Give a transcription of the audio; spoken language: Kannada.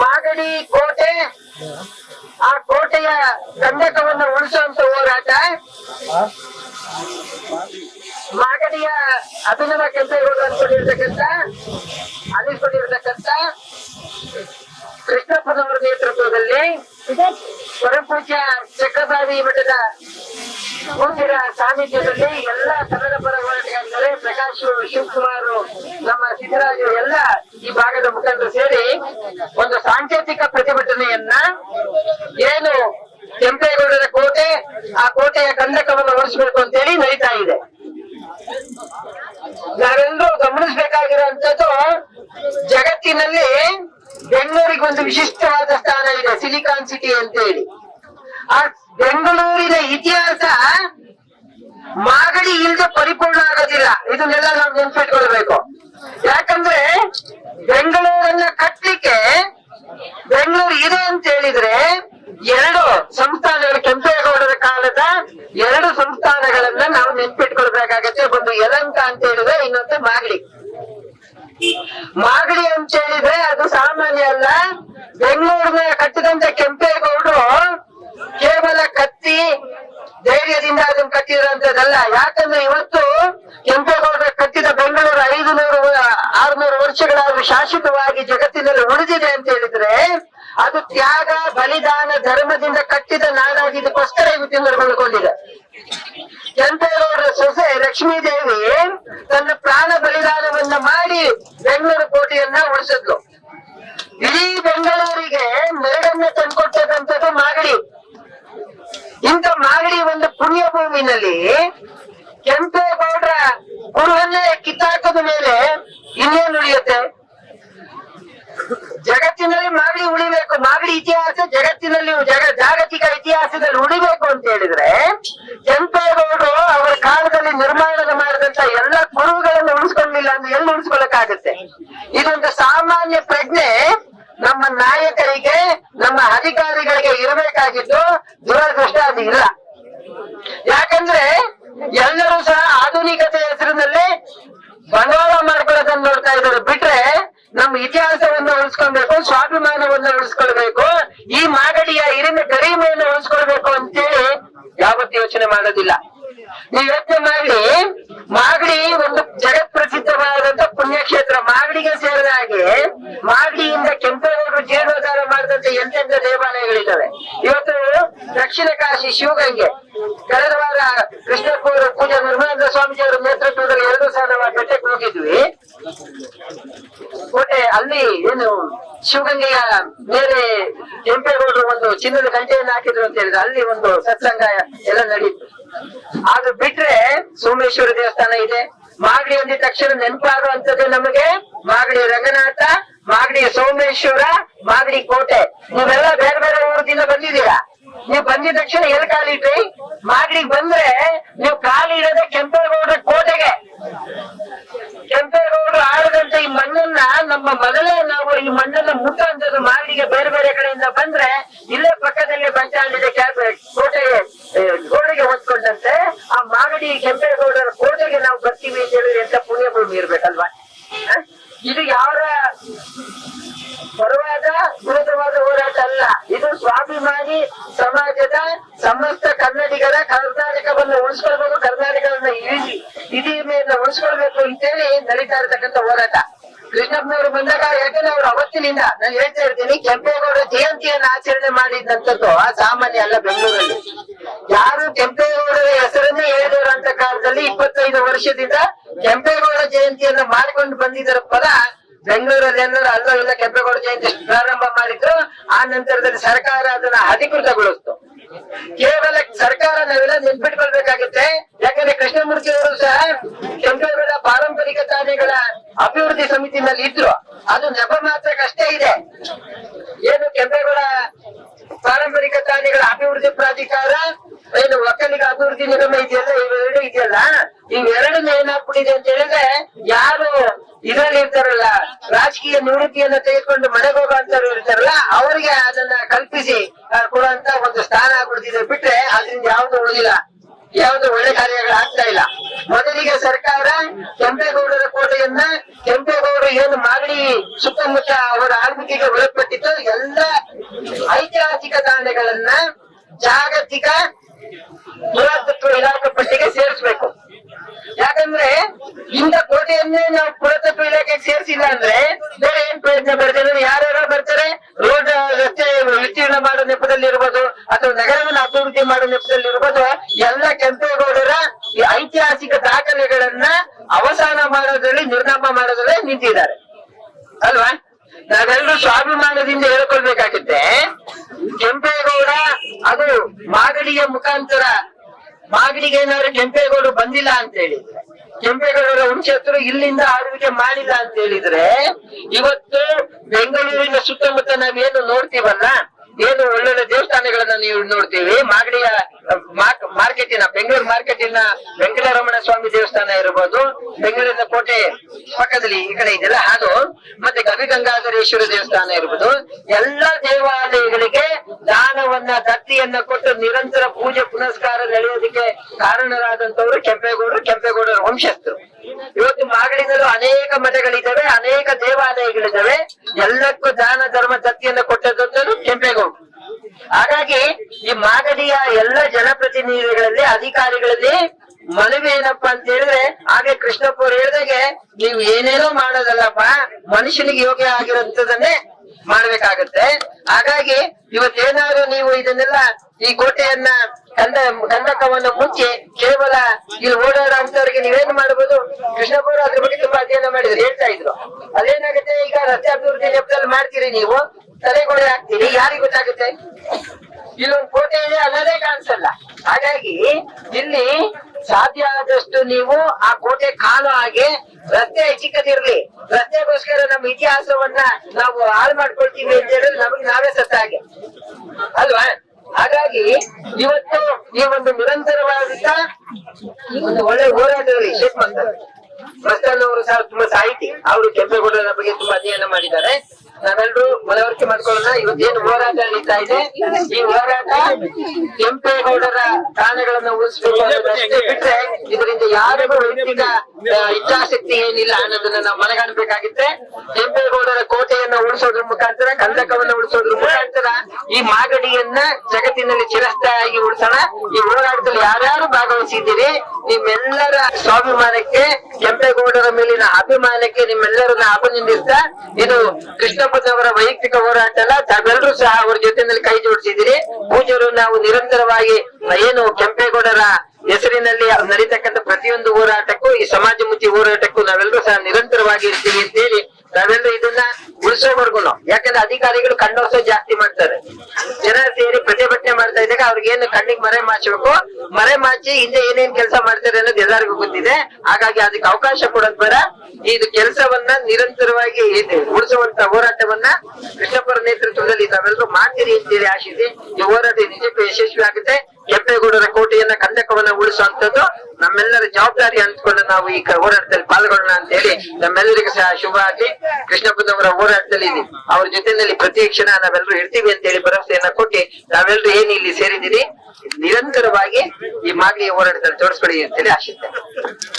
ಮಾಗಡಿ ಕೋಟೆ. ಆ ಕೋಟೆಯ ಗಂಧಕವನ್ನು ಉಳಿಸುವಂತ ಹೋರಾಟ. ಮಾಗಡಿಯ ಅಭಿನವ ಕೆಂಪೇಗೌಡ ಅನ್ಕೊಂಡಿರ್ತಕ್ಕಂಥ ಅನಿಸ್ಕೊಂಡಿರ್ತಕ್ಕಂಥ ಕೃಷ್ಣಪ್ಪನವರ ನೇತೃತ್ವದಲ್ಲಿ ಪರಪೂಜ್ಯ ಚಕ್ರಬಾವಿ ಮಠದ ಮುಂದಿನ ಸಾನ್ನಿಧ್ಯದಲ್ಲಿ ಎಲ್ಲ ಕನ್ನಡ ಪರವಾಗಿ ಪ್ರಕಾಶ್ ಶಿವಕುಮಾರ್ ನಮ್ಮ ಸಿದ್ದರಾಜು ಎಲ್ಲ ಈ ಭಾಗದ ಮುಖಂಡರು ಸೇರಿ ಒಂದು ಸಾಂಕೇತಿಕ ಪ್ರತಿಭಟನೆಯನ್ನ ಏನು ಕೆಂಪೇಗೌಡರ ಕೋಟೆ, ಆ ಕೋಟೆಯ ಕಂದಕವನ್ನು ಅಂತ ಅಂತೇಳಿ ನಡೀತಾ ಇದೆ. ನಾವೆಲ್ಲರೂ ಗಮನಿಸಬೇಕಾಗಿರುವಂತದ್ದು ಜಗತ್ತಿನಲ್ಲಿ ಬೆಂಗಳೂರಿಗೆ ಒಂದು ವಿಶಿಷ್ಟವಾದ ಸ್ಥಾನ ಇದೆ, ಸಿಲಿಕಾನ್ ಸಿಟಿ ಅಂತ ಹೇಳಿ ಆ ಬೆಂಗಳೂರಿನ ಇತಿಹಾಸ ಮಾಗಡಿ ಇಲ್ದೆ ಪರಿಪೂರ್ಣ ಆಗೋದಿಲ್ಲ. ಇದನ್ನೆಲ್ಲ ನಾವು ನೆನ್ಪಿಟ್ಕೊಳ್ಬೇಕು. ಯಾಕಂದ್ರೆ ಬೆಂಗಳೂರನ್ನ ಕಟ್ಟಲಿಕ್ಕೆ ಬೆಂಗಳೂರು ಇದೆ ಅಂತ ಹೇಳಿದ್ರೆ ಎರಡು ಸಂಸ್ಥಾನಗಳು, ಕೆಂಪೇಗೌಡರ ಕಾಲದ ಎರಡು ಸಂಸ್ಥಾನಗಳನ್ನ ನಾವು ನೆನ್ಪಿಟ್ಕೊಳ್ಬೇಕಾಗತ್ತೆ. ಒಂದು ಯಲಂಕ ಅಂತ ಹೇಳಿದ್ರೆ ಇನ್ನೊಂದು ಮಾಗಡಿ. ಮಾಗಡಿ ಅಂತ ಹೇಳಿದ್ರೆ ಅದು ಸಾಮಾನ್ಯ ಅಲ್ಲ. ಬೆಂಗಳೂರಿನ ಕಟ್ಟಿದಂತ ಕೆಂಪೇಗೌಡರು ಕೇವಲ ಕತ್ತಿ ಧೈರ್ಯದಿಂದ ಅದನ್ನ ಕಟ್ಟಿದ್ರಂತದಲ್ಲ. ಯಾಕಂದ್ರೆ ಇವತ್ತು ಕೆಂಪೇಗೌಡ ಕಟ್ಟಿದ ಬೆಂಗಳೂರು ಐದು ನೂರು ಆರ್ನೂರು ವರ್ಷಗಳಾದ್ರೂ ಶಾಶ್ವತವಾಗಿ ಜಗತ್ತಿನಲ್ಲಿ ಉಳಿದಿದೆ ಅಂತ ಹೇಳಿದ್ರೆ, ಅದು ತ್ಯಾಗ, ಬಲಿದಾನ, ಧರ್ಮದಿಂದ ಕಟ್ಟಿದ ನಾಡಾಗಿದ್ದಕ್ಕೋಸ್ಕರ ಇವತ್ತು ಬೆಳ್ಕೊಂಡಿದೆ ಕೆಂಪೇಗೌಡರ ಸೊಸೆ ಲಕ್ಷ್ಮೀದೇವಿ ತನ್ನ ಪ್ರಾಣ ಬಲಿದಾನವನ್ನ ಮಾಡಿ ಬೆಂಗಳೂರು ಕೋಟೆಯನ್ನ ಉಳಿಸಿದ್ಲು ಇಡೀ ಬೆಂಗಳೂರಿಗೆ ಮೆರಡನ್ನ ತಂದ್ಕೊಟ್ಟದಂತದ್ದು ಮಾಗಡಿ ಇಂಥ ಮಾಗಡಿ ಒಂದು ಪುಣ್ಯ ಭೂಮಿನಲ್ಲಿ ಕೆಂಪೇಗೌಡರ ಗುರುವನ್ನೇ ಕಿತ್ತಾಕದ ಮೇಲೆ ಇನ್ನೇನು ಉಳಿಯುತ್ತೆ ಜಗತ್ತಿನಲ್ಲಿ ಮಾಗಡಿ ಉಳಿಬೇಕು. ಮಾಗಡಿ ಇತಿಹಾಸ ಜಗತ್ತಿನಲ್ಲಿ, ಜಗ, ಜಾಗತಿಕ ಇತಿಹಾಸದಲ್ಲಿ ಉಳಿಬೇಕು ಅಂತ ಹೇಳಿದ್ರೆ, ಕೆಂಪೇಗೌಡರು ಅವರ ಕಾಲದಲ್ಲಿ ನಿರ್ಮಾಣ ಮಾಡಿದಂತ ಎಲ್ಲ ಗುರುಗಳನ್ನು ಉಳಿಸ್ಕೊಳ್ಳಿಲ್ಲ ಅಂದ್ರೆ ಎಲ್ಲಿ ಉಳಿಸ್ಕೊಳ್ಳಕ್ಕಾಗತ್ತೆ ಇದೊಂದು ಸಾಮಾನ್ಯ ಪ್ರಜ್ಞೆ ನಮ್ಮ ನಾಯಕರಿಗೆ, ನಮ್ಮ ಅಧಿಕಾರಿಗಳಿಗೆ ಇರಬೇಕಾಗಿದ್ದು ದುರದೃಷ್ಟ ಅದು ಇಲ್ಲ ಯಾಕಂದ್ರೆ ಎಲ್ಲರೂ ಸಹ ಆಧುನಿಕತೆ ಹೆಸರಿನಲ್ಲಿ ಬಂಡವಾಳ ಮಾಡ್ಕೊಳ್ಳೋದನ್ನ ನೋಡ್ತಾ ಇದ್ದಾರೆ ಬಿಟ್ರೆ ನಮ್ಮ ಇತಿಹಾಸವನ್ನ ಉಳಿಸ್ಕೊಳ್ಬೇಕು ಸ್ವಾಭಿಮಾನವನ್ನ ಉಳಿಸ್ಕೊಳ್ಬೇಕು, ಈ ಮಾಗಡಿಯ ಇರಿನ ಗರಿಮೆಯನ್ನು ಉಳಿಸ್ಕೊಳ್ಬೇಕು ಅಂತೇಳಿ ಯಾವತ್ತು ಯೋಚನೆ ಮಾಡೋದಿಲ್ಲ. ನೀವು ಯೋಚನೆ ಮಾಡಿ ಮಾಗಡಿ ಒಂದು ಜಗತ್ ಪ್ರಸಿದ್ಧವಾದಂತ ಪುಣ್ಯಕ್ಷೇತ್ರ. ಮಾಗಡಿಗೆ ಸೇರಿದ ಹಾಗೆ, ಮಾಗಡಿಯಿಂದ ಕೆಂಪೇಗೌಡರು ಜೀರ್ಣೋದ್ಧಾರ ಮಾಡಿದಂತ ಎಂತೆಂತ ದೇವಾಲಯಗಳಿದ್ದಾವೆ. ಇವತ್ತು ದಕ್ಷಿಣ ಕಾಶಿ ಶಿವಗಂಗೆ, ಕಳೆದ ವಾರ ಕೃಷ್ಣಪುರ ಪೂಜಾ ನಿರ್ಮಲಾನಂದ ಸ್ವಾಮೀಜಿಯವರ ನೇತೃತ್ವದಲ್ಲಿ ಎರಡು ಸಾವಿರ ಬೆಟ್ಟಕ್ಕೆ ಹೋಗಿದ್ವಿ. ಕೋಟೆ ಅಲ್ಲಿ ಏನು ಶಿವಗಂಗೆಯ ಬೇರೆ ಕೆಂಪೇಗೌಡರು ಒಂದು ಚಿನ್ನದ ಗಂಟೆಯನ್ನು ಹಾಕಿದ್ರು ಅಂತ ಹೇಳಿದ್ರೆ ಅಲ್ಲಿ ಒಂದು ಸತ್ಸಂಗ ಎಲ್ಲ ನಡೀತು. ಅದು ಬಿಟ್ರೆ ಸೋಮೇಶ್ವರ ದೇವಸ್ಥಾನ ಇದೆ. ಮಾಗಡಿ ಅಂದಿದ ತಕ್ಷಣ ನೆನಪಾಗುವಂತದ್ದು ನಮಗೆ. ಮಾಗಡಿ ರಂಗನಾಥ, ಮಾಗಡಿ ಸೋಮೇಶ್ವರ, ಮಾಗಡಿ ಕೋಟೆ. ನೀವೆಲ್ಲ ಬೇರೆ ಬೇರೆ ಊರದಿಂದ ಬಂದಿದ್ದೀರಾ? ನೀವು ಬಂದಿದ ತಕ್ಷಣ ಎಲ್ಲಿ ಕಾಲಿಟ್ರಿ ಮಾಗಡಿಗೆ ಬಂದ್ರೆ ನೀವು ಕಾಲಿಡದೆ ಕೆಂಪೇಗೌಡರು ಆಳದಂತ ಈ ಮಣ್ಣನ್ನ ನಮ್ಮ ಮೊದಲೇ ನಾವು ಈ ಮಣ್ಣನ್ನ ಮುಟ್ಟುವಂತದ್ದು ಮಾಗಡಿಗೆ ಬೇರೆ ಬೇರೆ ಕಡೆಯಿಂದ ಬಂದ್ರೆ ಇಲ್ಲೇ ಪಕ್ಕದಲ್ಲಿ ಬಂಚಾಳಿದೆ ಕೋಟೆ ಕೋಟೆಗೆ ಗೋಡೆಗೆ ಹೊಂದ್ಕೊಂಡಂತೆ ಆ ಮಾಗಡಿ ಕೆಂಪೇಗೌಡರ ಕೋಟೆಗೆ ನಾವು ಬರ್ತೀವಿ ಅಂತ ಹೇಳಿದ್ರೆ ಎಂತ ಪುಣ್ಯ ಭೂಮಿ ಇರ್ಬೇಕಲ್ವಾ? ಇದು ಯಾರ ಪರವಾದ ವಿರುದ್ಧವಾದ ಹೋರಾಟ ಅಲ್ಲ. ಇದು ಸ್ವಾಭಿಮಾನಿ ಸಮಾಜದ ಸಮಸ್ತ ಕನ್ನಡಿಗರ ಕರ್ನಾಟಕವನ್ನು ಉಳಿಸ್ಕೊಳ್ಬೇಕು, ಕರ್ನಾಟಕವನ್ನ ಇಳಿಸಿ, ಇಡೀ ಮೇಲೆ ಉಳಿಸ್ಕೊಳ್ಬೇಕು ಅಂತೇಳಿ ನಡೀತಾ ಇರತಕ್ಕಂಥ ಹೋರಾಟ. ಕೃಷ್ಣಪ್ಪನವರು ಬಂದಾಗ ಯಾಕಂದ್ರೆ ಅವ್ರು ಅವತ್ತಿನಿಂದ ನಾನು ಹೇಳ್ತಾ ಇರ್ತೀನಿ, ಕೆಂಪೇಗೌಡ ಜಯಂತಿಯನ್ನು ಆಚರಣೆ ಮಾಡಿದಂತದ್ದು ಆ ಸಾಮಾನ್ಯ ಅಲ್ಲ ಬೆಂಗಳೂರಲ್ಲಿ. ಯಾರು ಕೆಂಪೇಗೌಡರ ಹೆಸರನ್ನೇ ಹೇಳಿದವರು ಅಂತ ಕಾಲದಲ್ಲಿ ಇಪ್ಪತ್ತೈದು ವರ್ಷದಿಂದ ಕೆಂಪೇಗೌಡ ಜಯಂತಿಯನ್ನ ಮಾಡಿಕೊಂಡು ಬಂದಿದ್ದರ ಪದ ಬೆಂಗಳೂರಲ್ಲಿ ಎಲ್ಲರೂ ಅಲ್ಲ ಕೆಂಪೇಗೌಡ ಜಯಂತಿ ಪ್ರಾರಂಭ ಮಾಡಿದ್ರು, ಆ ನಂತರದಲ್ಲಿ ಸರ್ಕಾರ ಅದನ್ನ ಅಧಿಕೃತಗೊಳಿಸ್ತು. ಕೇವಲ ಸರ್ಕಾರ ನಾವೆಲ್ಲ ನೆನ್ಪಿಟ್ಕೊಳ್ಬೇಕಾಗುತ್ತೆ ಯಾಕಂದ್ರೆ ಕೃಷ್ಣಮೂರ್ತಿ ಅವರು ಸಹ ಕೆಂಪೇಗೌಡ ಪಾರಂಪರಿಕ ತಾಣೆಗಳ ಅಭಿವೃದ್ಧಿ ಸಮಿತಿನಲ್ಲಿ ಇದ್ರು. ಅದು ನೆಪ ಮಾತ್ರಕ್ಕಷ್ಟೇ ಇದೆ. ಏನು ಕೆಂಪೇಗೌಡ ಪಾರಂಪರಿಕ ತಾಣೆಗಳ ಅಭಿವೃದ್ಧಿ ಪ್ರಾಧಿಕಾರ, ಏನು ಒಕ್ಕಲಿಗ ಅಭಿವೃದ್ಧಿ ನಿಗಮ ಇದೆಯಲ್ಲ, ಇವೆರಡು ಇದೆಯಲ್ಲ? ಇವೆರಡನ್ನ ಏನಾಗ್ಬಿಟ್ಟಿದೆ ಅಂತ ಹೇಳಿದ್ರೆ, ಯಾರು ಇದರಲ್ಲಿ ಇರ್ತಾರಲ್ಲ, ರಾಜಕೀಯ ನಿವೃತ್ತಿಯನ್ನ ತೆಗೆದುಕೊಂಡು ಮನೆಗೆ ಹೋಗುವಂತವ್ರು ಇರ್ತಾರಲ್ಲ, ಅವರಿಗೆ ಅದನ್ನ ಕಲ್ಪಿಸಿ ಕೊಡುವಂತ ಒಂದು ಸ್ಥಾನ ಕೊಡ್ತಿದ್ರೆ ಬಿಟ್ರೆ ಅದರಿಂದ ಯಾವ್ದು ಉಳಿದಿಲ್ಲ. ಯಾವ್ದು ಒಳ್ಳೆ ಕಾರ್ಯಗಳು ಆಗ್ತಾ ಇಲ್ಲ. ಮೊದಲಿಗೆ ಸರ್ಕಾರ ಕೆಂಪೇಗೌಡರ ಕೋಟೆಯನ್ನ ಕೆಂಪೇಗೌಡರು ಏನು ಮಾಗಡಿ ಸುತ್ತಮುತ್ತ ಅವರ ಆಳ್ವಿಕೆಗೆ ಒಳಪಟ್ಟಿತ್ತು. ಎಲ್ಲ ಐತಿಹಾಸಿಕ ತಾಣಗಳನ್ನ ಜಾಗತಿಕ ಪುರಾತತ್ವ ಇಲಾಖೆ ಪಟ್ಟಿಗೆ ಸೇರಿಸ್ಬೇಕು. ಯಾಕಂದ್ರೆ ಇಂಥ ಕೋಟೆಯನ್ನೇ ನಾವು ಪುರಾತತ್ವ ಇಲಾಖೆಗೆ ಸೇರಿಸಿಲ್ಲ ಅಂದ್ರೆ ಬೇರೆ ಏನ್ ಪ್ರಯತ್ನ ಬರ್ತಾರೆ ಯಾರ್ಯಾರ ಬರ್ತಾರೆ ರೋಡ್ ರಸ್ತೆ ವಿಸ್ತೀರ್ಣ ಮಾಡೋ ನೆಪದಲ್ಲಿ ಇರ್ಬೋದು, ಅಥವಾ ನಗರವನ್ನು ಅಭಿವೃದ್ಧಿ ಮಾಡೋ ನೆಪದಲ್ಲಿ ಇರ್ಬೋದು, ಎಲ್ಲ ಕೆಂಪೇಗೌಡರ ಐತಿಹಾಸಿಕ ದಾಖಲೆಗಳನ್ನ ಅವಸಾನ ಮಾಡೋದ್ರಲ್ಲಿ ನಿರ್ನಾಮ ಮಾಡೋದ್ರಲ್ಲಿ ನಿಂತಿದ್ದಾರೆ. ಅಲ್ವಾ? ನಾವೆಲ್ಲರೂ ಸ್ವಾಭಿಮಾನದಿಂದ ಹೇಳ್ಕೊಳ್ಬೇಕಾಗುತ್ತೆ, ಕೆಂಪೇಗೌಡ ಅದು ಮಾಗಡಿಯ ಮುಖಾಂತರ ಮಾಗಡಿಗೆ ಏನಾದ್ರು ಕೆಂಪೇಗೌಡರು ಬಂದಿಲ್ಲ ಅಂತ ಹೇಳಿದ್ರೆ, ಕೆಂಪೇಗೌಡರ ವಂಶಸ್ಥರು ಇಲ್ಲಿಂದ ಆಳ್ವಿಕೆ ಮಾಡಿಲ್ಲ ಅಂತ ಹೇಳಿದ್ರೆ, ಇವತ್ತು ಬೆಂಗಳೂರಿನ ಸುತ್ತಮುತ್ತ ನಾವೇನು ನೋಡ್ತೀವಲ್ಲ ಏನು ಒಳ್ಳೊಳ್ಳೆ ದೇವಸ್ಥಾನಗಳನ್ನ ನೀವು ನೋಡ್ತೀವಿ. ಮಾಗಡಿಯ ಮಾರ್ಕೆಟಿನ, ಬೆಂಗಳೂರು ಮಾರ್ಕೆಟಿನ ವೆಂಕಟರಮಣ ಸ್ವಾಮಿ ದೇವಸ್ಥಾನ ಇರಬಹುದು ಬೆಂಗಳೂರಿನ ಕೋಟೆ ಪಕ್ಕದಲ್ಲಿ ಈ ಕಡೆ ಇದೆಲ್ಲ ಅದು ಮತ್ತೆ ಗವಿಗಂಗಾಧರೇಶ್ವರ ದೇವಸ್ಥಾನ ಇರಬಹುದು ಎಲ್ಲಾ ದೇವಾಲಯಗಳಿಗೆ ದಾನವನ್ನ, ದತ್ತಿಯನ್ನ ಕೊಟ್ಟು ನಿರಂತರ ಪೂಜೆ, ಪುನಸ್ಕಾರ ನಡೆಯೋದಕ್ಕೆ ಕಾರಣರಾದಂತವರು ಕೆಂಪೇಗೌಡರು. ಕೆಂಪೇಗೌಡರ ವಂಶಸ್ಥರು. ಇವತ್ತು ಮಾಗಡಿನಲ್ಲೂ ಅನೇಕ ಮಠಗಳಿದ್ದಾವೆ, ಅನೇಕ ದೇವಾಲಯಗಳಿದ್ದಾವೆ. ಎಲ್ಲಕ್ಕೂ ದಾನ, ಧರ್ಮ, ದತ್ತಿಯನ್ನ ಕೊಟ್ಟದ್ದು ಕೆಂಪೇಗೌಡರು ಹಾಗಾಗಿ ಈ ಮಾಗಡಿಯ ಎಲ್ಲ ಜನಪ್ರತಿನಿಧಿಗಳಲ್ಲಿ, ಅಧಿಕಾರಿಗಳಲ್ಲಿ ಮನವಿ ಏನಪ್ಪಾ ಅಂತ ಹೇಳಿದ್ರೆ, ಹಾಗೆ ಕೃಷ್ಣಪ್ಪ ಅವ್ರು ಹೇಳಿದಾಗೆ ನೀವು ಏನೇನೋ ಮಾಡೋದಲ್ಲಪ್ಪ, ಮನುಷ್ಯನಿಗೆ ಯೋಗ್ಯ ಆಗಿರುವಂತದನ್ನೇ ಮಾಡ್ಬೇಕಾಗತ್ತೆ. ಹಾಗಾಗಿ ಇವತ್ತೇನಾದ್ರು ನೀವು ಇದನ್ನೆಲ್ಲ ಈ ಕೋಟೆಯನ್ನ ಕಂದ, ಕಂದಕವನ್ನು ಮುಚ್ಚಿ ಕೇವಲ ಇಲ್ಲಿ ಓಡಾಡೋ ಅಂತವ್ರಿಗೆ ನೀವೇನ್ ಮಾಡಬಹುದು ಕೃಷ್ಣಪ್ಪ ಅವರು ಅದ್ರ ಬಗ್ಗೆ ತುಂಬಾ ಅಧ್ಯಯನ ಮಾಡಿದ್ರು, ಹೇಳ್ತಾ ಇದ್ರು. ಅದೇನಾಗುತ್ತೆ ಈಗ ರಸ್ತೆ ಅಭಿವೃದ್ಧಿ ನೆಪದಲ್ಲಿ ಮಾಡ್ತೀರಿ ನೀವು. ತಲೆಗೊಡೆ ಹಾಕ್ತೀರಿ ಯಾರಿಗೆ ಗೊತ್ತಾಗುತ್ತೆ? ಇಲ್ಲೊಂದು ಕೋಟೆ ಇದೆ ಅನ್ನೋದೇ ಕಾಣಿಸಲ್ಲ. ಹಾಗಾಗಿ ಇಲ್ಲಿ ಸಾಧ್ಯ ಆದಷ್ಟು ನೀವು ಆ ಕೋಟೆ ಕಾಲು ಹಾಗೆ ರಸ್ತೆ ಚಿಕ್ಕದಿರ್ಲಿ ರಸ್ತೆಗೋಸ್ಕರ ನಮ್ಮ ಇತಿಹಾಸವನ್ನ ನಾವು ಹಾಳು ಮಾಡ್ಕೊಳ್ತೀವಿ ಅಂತ ಹೇಳಿದ್ರೆ ನಮಗೆ ನಾವೇ ಸತ್ತ ಹಾಗೆ ಅಲ್ವಾ? ಹಾಗಾಗಿ ಇವತ್ತು ಈ ಒಂದು ನಿರಂತರವಾದಂತ ಒಂದು ಒಳ್ಳೆ ಹೋರಾಟದಲ್ಲಿ ಶೇಖ್ ಮಸ್ತಾನ್ ಮಸ್ತಾನ್ ಅವರು ಸಹ ತುಂಬಾ ಸಾಹಿತಿ. ಅವರು ಕೆಂಪೇಗೌಡರ ಬಗ್ಗೆ ತುಂಬಾ ಅಧ್ಯಯನ ಮಾಡಿದ್ದಾರೆ. ನಾವೆಲ್ಲರೂ ಮನವರಿಕೆ ಮಾಡ್ಕೊಳ್ಳೋಣ. ಇವತ್ತೇನು ಹೋರಾಟ ನಡೀತಾ ಇದೆ? ಈ ಹೋರಾಟ ಕೆಂಪೇಗೌಡರ ತಾಣಗಳನ್ನ ಉಳಿಸಬೇಕು ಬಿಟ್ರೆ ಇದರಿಂದ ಯಾರಿಗೂ ವೈಯಕ್ತಿಕ ಇಚ್ಛಾಶಕ್ತಿ ಏನಿಲ್ಲ ಅನ್ನೋದನ್ನ ನಾವು ಮನಗಾಣಬೇಕಾಗುತ್ತೆ ಕೆಂಪೇಗೌಡರ ಕೋಟೆಯನ್ನ ಉಳಿಸೋದ್ರ ಮುಖಾಂತರ, ಕಂದಕವನ್ನ ಉಳಿಸೋದ್ರ ಮುಖಾಂತರ ಈ ಮಾಗಡಿಯನ್ನ ಜಗತ್ತಿನಲ್ಲಿ ಚಿರಸ್ಥಾಯಿ ಉಳಿಸೋಣ. ಈ ಹೋರಾಟದಲ್ಲಿ ಯಾರ್ಯಾರು ಭಾಗವಹಿಸಿದ್ದೀರಿ? ನಿಮ್ಮೆಲ್ಲರ ಸ್ವಾಭಿಮಾನಕ್ಕೆ ಕೆಂಪೇಗೌಡರ ಮೇಲಿನ ಅಭಿಮಾನಕ್ಕೆ ನಿಮ್ಮೆಲ್ಲರನ್ನ ಅಭಿನಂದಿಸ್ತಾ ಇದು ಕೃಷ್ಣಪ್ಪನವರ ವೈಯಕ್ತಿಕ ಹೋರಾಟ ಅಲ್ಲ, ತಾವೆಲ್ಲರೂ ಸಹ ಅವ್ರ ಜೊತೆನಲ್ಲಿ ಕೈ ಜೋಡಿಸಿದಿರಿ ಪೂಜರು ನಾವು ನಿರಂತರವಾಗಿ ಏನು ಕೆಂಪೇಗೌಡರ ಹೆಸರಿನಲ್ಲಿ ನಡೀತಕ್ಕಂಥ ಪ್ರತಿಯೊಂದು ಹೋರಾಟಕ್ಕೂ, ಈ ಸಮಾಜಮುಖಿ ಹೋರಾಟಕ್ಕೂ ನಾವೆಲ್ಲರೂ ಸಹ ನಿರಂತರವಾಗಿ ಇರ್ತೀವಿ ಅಂತ ಹೇಳಿ ನಾವೆಲ್ಲರೂ ಇದನ್ನ ಉಳಿಸೋವರ್ಗು ಯಾಕಂದ್ರೆ ಅಧಿಕಾರಿಗಳು ಕಣ್ಣೋಸ ಜಾಸ್ತಿ ಮಾಡ್ತಾರೆ. ಜನ ಸೇರಿ ಪ್ರತಿಭಟನೆ ಮಾಡ್ತಾ ಇದ್ದಾಗ ಅವ್ರಿಗೆ ಏನು ಕಣ್ಣಿಗೆ ಮರೆ ಮಾಚಬೇಕು ಮರೆ ಮಾಚಿ ಹಿಂದೆ ಏನೇನ್ ಕೆಲಸ ಮಾಡ್ತಾರೆ ಅನ್ನೋದು ಎಲ್ಲರಿಗೂ ಗೊತ್ತಿದೆ. ಹಾಗಾಗಿ ಅದಕ್ಕೆ ಅವಕಾಶ ಕೊಡೋದ್ ಬರ ಇದು ಕೆಲಸವನ್ನ ನಿರಂತರವಾಗಿ ಉಳಿಸುವಂತ ಹೋರಾಟವನ್ನ ಕೃಷ್ಣಪ್ಪರ ನೇತೃತ್ವದಲ್ಲಿ ತಾವೆಲ್ಲರೂ ಮಾಡ್ತೀರಿ ಅಂತೇಳಿ ಆಶಿಸಿ. ಈ ಹೋರಾಟ ನಿಜಕ್ಕೂ ಯಶಸ್ವಿ ಆಗುತ್ತೆ. ಕೆಂಪೇಗೌಡರ ಕೋಟೆಯನ್ನ ಕಂದಕವನ್ನ ಉಳಿಸುವಂತದ್ದು ನಮ್ಮೆಲ್ಲರ ಜವಾಬ್ದಾರಿ ಅಂತಕೊಂಡು ನಾವು ಈ ಹೋರಾಟದಲ್ಲಿ ಪಾಲ್ಗೊಳ್ಳೋಣ ಅಂತ ಹೇಳಿ ನಮ್ಮೆಲ್ಲರಿಗೂ ಸಹ ಶುಭ ಕೃಷ್ಣಪುರ ಕೃಷ್ಣಪ್ಪನವರ ಹೋರಾಟದಲ್ಲಿ ಅವ್ರ ಜೊತೆನಲ್ಲಿ ಪ್ರತಿ ಕ್ಷಣ ನಾವೆಲ್ಲರೂ ಇರ್ತೀವಿ ಅಂತ ಹೇಳಿ ಭರವಸೆಯನ್ನ ಕೊಟ್ಟು ನಾವೆಲ್ಲರೂ ಏನ್ ಇಲ್ಲಿ ಸೇರಿದ್ದೀರಿ? ನಿರಂತರವಾಗಿ ಈ ಮಾಗಡಿಯ ಹೋರಾಟದಲ್ಲಿ ತೋರಿಸ್ಕೊಡಿ ಅಂತೇಳಿ ಆಶಿಸ್ತೇನೆ.